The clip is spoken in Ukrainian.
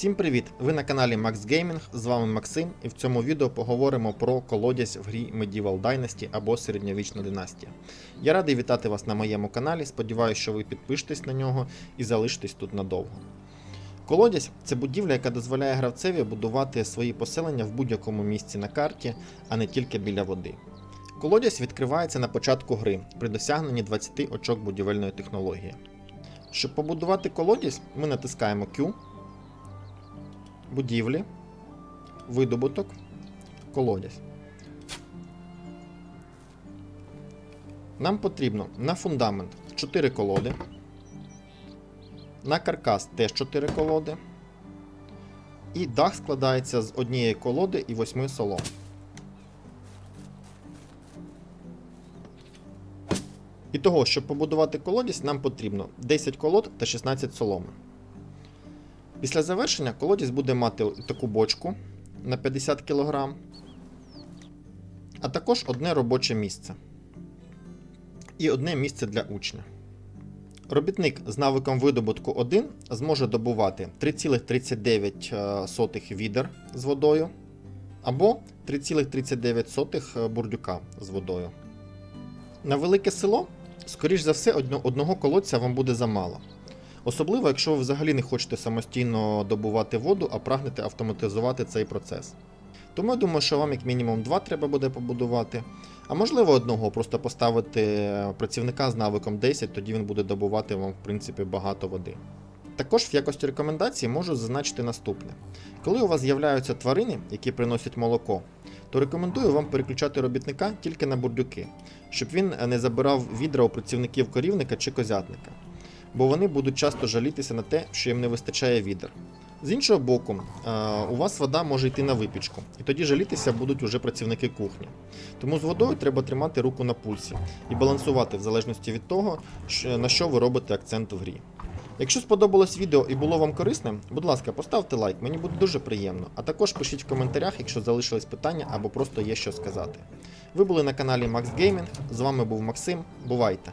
Всім привіт! Ви на каналі Max Gaming, з вами Максим, і в цьому відео поговоримо про колодязь в грі Medieval Dynasty або Середньовічна династія. Я радий вітати вас на моєму каналі, сподіваюся, що ви підпишетесь на нього і залишитесь тут надовго. Колодязь це будівля, яка дозволяє гравцеві будувати свої поселення в будь-якому місці на карті, а не тільки біля води. Колодязь відкривається на початку гри при досягненні 20 очок будівельної технології. Щоб побудувати колодязь, ми натискаємо Q, будівлі, видобуток, колодязь. Нам потрібно на фундамент 4 колоди, на каркас теж 4 колоди. І дах складається з однієї колоди і 8 солом. І того, щоб побудувати колодязь, нам потрібно 10 колод та 16 соломи. Після завершення колодязь буде мати таку бочку на 50 кг, а також одне робоче місце. І одне місце для учня. Робітник з навиком видобутку 1 зможе добувати 3,39 відер з водою або 3,39 бурдюка з водою. На велике село, скоріш за все, одного колодця вам буде замало. Особливо, якщо ви взагалі не хочете самостійно добувати воду, а прагнете автоматизувати цей процес. Тому я думаю, що вам як мінімум два треба буде побудувати, а можливо одного просто поставити працівника з навиком 10, тоді він буде добувати вам, в принципі, багато води. Також в якості рекомендації можу зазначити наступне: коли у вас з'являються тварини, які приносять молоко, то рекомендую вам переключати робітника тільки на бурдюки, щоб він не забирав відра у працівників корівника чи козятника бо вони будуть часто жалітися на те, що їм не вистачає відер. З іншого боку, е, у вас вода може йти на випічку, і тоді жалітися будуть уже працівники кухні. Тому з водою треба тримати руку на пульсі і балансувати в залежності від того, на що ви робите акцент в грі. Якщо сподобалось відео і було вам корисним, будь ласка, поставте лайк, мені буде дуже приємно. А також пишіть в коментарях, якщо залишились питання або просто є що сказати. Ви були на каналі Max Gaming, з вами був Максим. Бувайте!